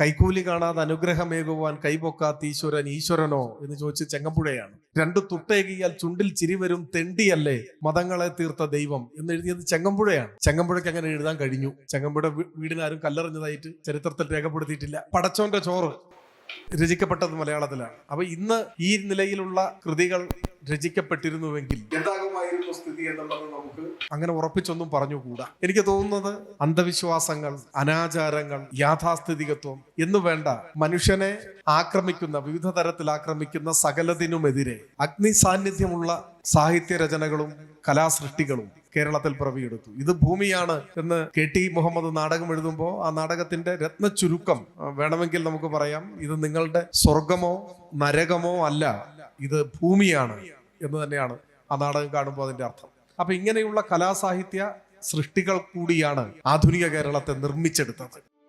കൈക്കൂലി കാണാതെ അനുഗ്രഹമേകുവാൻ കൈപൊക്കാത്ത ഈശ്വരൻ ഈശ്വരനോ എന്ന് ചോദിച്ച് ചെങ്ങമ്പുഴയാണ്. രണ്ടു തുട്ടേകിയാൽ ചുണ്ടിൽ ചിരി വരും തെണ്ടിയല്ലേ മതങ്ങളെ തീർത്ത ദൈവം എന്ന് എഴുതിയത് ചെങ്ങമ്പുഴയാണ്. ചെങ്ങമ്പുഴയ്ക്ക് അങ്ങനെ എഴുതാൻ കഴിഞ്ഞു. ചെങ്ങമ്പുഴ വീടിനാരും കല്ലെറിഞ്ഞതായിട്ട് ചരിത്രത്തിൽ രേഖപ്പെടുത്തിയിട്ടില്ല. പടച്ചോന്റെ ചോറ് രചിക്കപ്പെട്ടത് മലയാളത്തിലാണ്. അപ്പൊ ഇന്ന് ഈ നിലയിലുള്ള കൃതികൾ രചിക്കപ്പെട്ടിരുന്നുവെങ്കിൽ നമുക്ക് അങ്ങനെ ഉറപ്പിച്ചൊന്നും പറഞ്ഞുകൂടാ. എനിക്ക് തോന്നുന്നത് അന്ധവിശ്വാസങ്ങൾ അനാചാരങ്ങൾ യാഥാസ്ഥിതികത്വം എന്ന് വേണ്ട മനുഷ്യനെ ആക്രമിക്കുന്ന വിവിധ തരത്തിൽ ആക്രമിക്കുന്ന സകലതിനുമെതിരെ അഗ്നി സാന്നിധ്യമുള്ള സാഹിത്യ രചനകളും കലാസൃഷ്ടികളും കേരളത്തിൽ പിറവിയെടുത്തു. ഇത് ഭൂമിയാണ് എന്ന് കെ ടി മുഹമ്മദ് നാടകം എഴുതുമ്പോൾ ആ നാടകത്തിന്റെ രത്ന ചുരുക്കം വേണമെങ്കിൽ നമുക്ക് പറയാം. ഇത് നിങ്ങളുടെ സ്വർഗമോ നരകമോ അല്ല ഇത് ഭൂമിയാണ് എന്ന് തന്നെയാണ് ആ നാടകം കാണുമ്പോൾ അതിന്റെ അർത്ഥം. അപ്പൊ ഇങ്ങനെയുള്ള കലാസാഹിത്യ സൃഷ്ടികൾ കൂടിയാണ് ആധുനിക കേരളത്തെ നിർമ്മിച്ചെടുത്തത്.